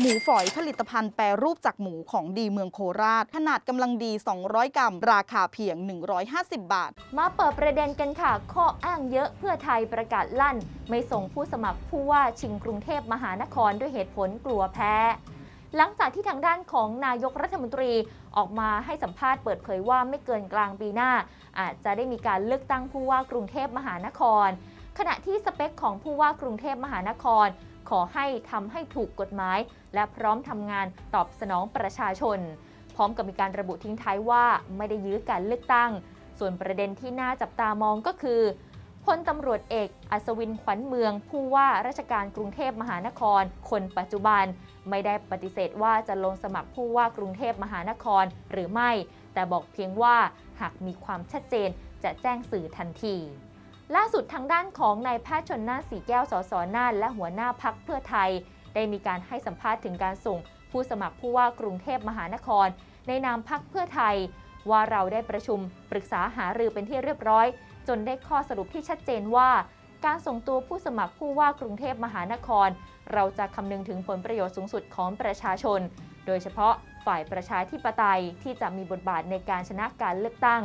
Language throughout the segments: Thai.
หมูฝอยผลิตภัณฑ์แปรรูปจากหมูของดีเมืองโคราช ขนาดกำลังดี 200 กรัม ราคาเพียง 150 บาท มาเปิดประเด็นกันค่ะ ข้ออ้างเยอะเพื่อไทยประกาศลั่น ไม่ส่งผู้สมัครผู้ว่าชิงกรุงเทพมหานครด้วยเหตุผลกลัวแพ้หลังจากที่ทางด้านของนายกรัฐมนตรีออกมาให้สัมภาษณ์เปิดเผยว่าไม่เกินกลางปีหน้า อาจจะได้มีการเลือกตั้งผู้ว่ากรุงเทพมหานคร ขณะที่สเปคของผู้ว่ากรุงเทพมหานคร ขอให้ทำให้ถูกกฎหมาย และพร้อมทำงานตอบสนองประชาชน พร้อมกับมีการระบุทิ้งท้ายว่าไม่ได้ยื้อการเลือกตั้ง ส่วนประเด็นที่น่าจับตามองก็คือพลตำรวจเอก อัศวินขวัญเมือง ผู้ว่าราชการกรุงเทพมหานคร คนปัจจุบัน ไม่ได้ปฏิเสธว่าจะลงสมัครผู้ว่ากรุงเทพมหานครหรือไม่ แต่บอกเพียงว่าหากมีความชัดเจนจะแจ้งสื่อทันที ล่าสุดทางด้านของนายแพทย์ชนน่านสีแก้วสสน่านและหัวหน้าพักเพื่อไทย ได้มีการให้สัมภาษณ์ถึงการส่ง ผู้สมัครผู้ว่ากรุงเทพมหานคร ในนามพักเพื่อไทย ว่าเราได้ประชุมปรึกษาหารือเป็นที่เรียบร้อย จนได้ข้อสรุปที่ชัดเจนว่า การส่งตัวผู้สมัครผู้ว่ากรุงเทพมหานคร เราจะคำนึงถึงผลประโยชน์สูงสุดของประชาชน โดยเฉพาะฝ่ายประชาธิปไตยที่จะมีบทบาทในการชนะการเลือกตั้ง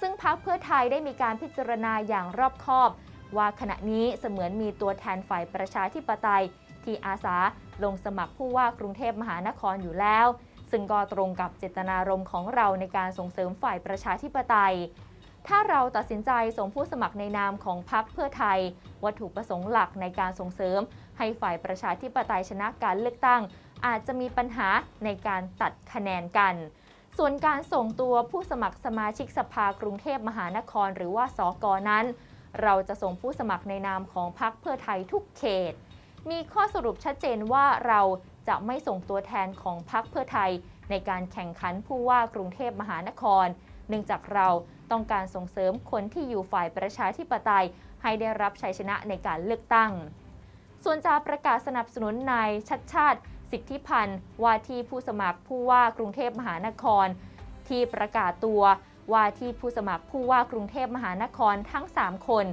ซึ่งพรรคเพื่อไทยได้มีการพิจารณาอย่างรอบคอบ ว่าขณะนี้เสมือนมีตัวแทนฝ่ายประชาธิปไตย ที่อาสาลงสมัครผู้ว่ากรุงเทพมหานครอยู่แล้ว ซึ่งก็ตรงกับเจตนารมณ์ของเราในการส่งเสริมฝ่ายประชาธิปไตย ถ้าเราตัดสินใจส่งผู้สมัครในนามของพรรคเพื่อไทย วัตถุประสงค์หลักในการส่งเสริม ให้ฝ่ายประชาธิปไตยชนะการเลือกตั้ง อาจจะมีปัญหาในการตัดคะแนนกัน ส่วนการส่งตัวผู้สมัครสมาชิกสภากรุงเทพมหานคร หรือว่าสกนั้น เราจะส่งผู้สมัครในนามของพรรคเพื่อไทยทุกเขต มีข้อสรุปชัดเจนว่าเราจะไม่ส่งตัวแทนของพรรคเพื่อไทย ในการแข่งขันผู้ว่ากรุงเทพมหานคร เนื่องจากเราต้องการส่งเสริมคนที่อยู่ฝ่ายประชาธิปไตย ให้ได้รับชัยชนะในการเลือกตั้ง ส่วนจะประกาศสนับสนุนนายชัดชาติ สิทธิพันธ์ว่าที่ผู้สมัครผู้ว่ากรุงเทพมหานคร ที่ประกาศตัวว่าที่ผู้สมัครผู้ว่ากรุงเทพมหานครทั้ง 3 คน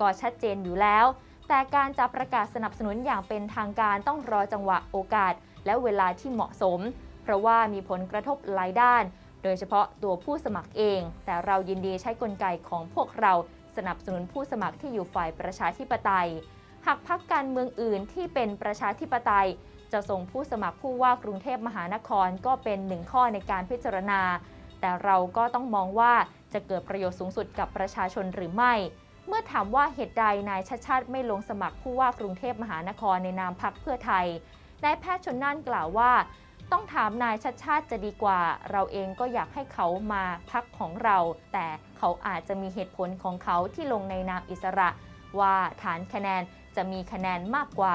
ก็ชัดเจนอยู่แล้ว แต่การจะประกาศสนับสนุนอย่างเป็นทางการต้องรอจังหวะโอกาส และเวลาที่เหมาะสม เพราะว่ามีผลกระทบหลายด้าน โดยเฉพาะตัวผู้สมัครเอง แต่เรายินดีใช้กลไกของพวกเราสนับสนุนผู้สมัครที่อยู่ฝ่ายประชาธิปไตย หากพักการเมืองอื่นที่เป็นประชาธิปไตย จะส่งผู้สมัครผู้ว่ากรุงเทพมหานครก็เป็นหนึ่งข้อในการพิจารณา แต่เราก็ต้องมองว่าจะเกิดประโยชน์สูงสุดกับประชาชนหรือไม่ เมื่อถามว่าเหตุใดนายชัดชาติไม่ลงสมัครผู้ว่ากรุงเทพมหานครในนามพักเพื่อไทยนายแพทย์ชนน่านกล่าวว่า ต้องถามนายชัดชาติจะดีกว่า เราเองก็อยากให้เขามาพักของเรา แต่เขาอาจจะมีเหตุผลของเขาที่ลงในนามอิสระ ว่าฐานคะแนนจะมีคะแนนมากกว่า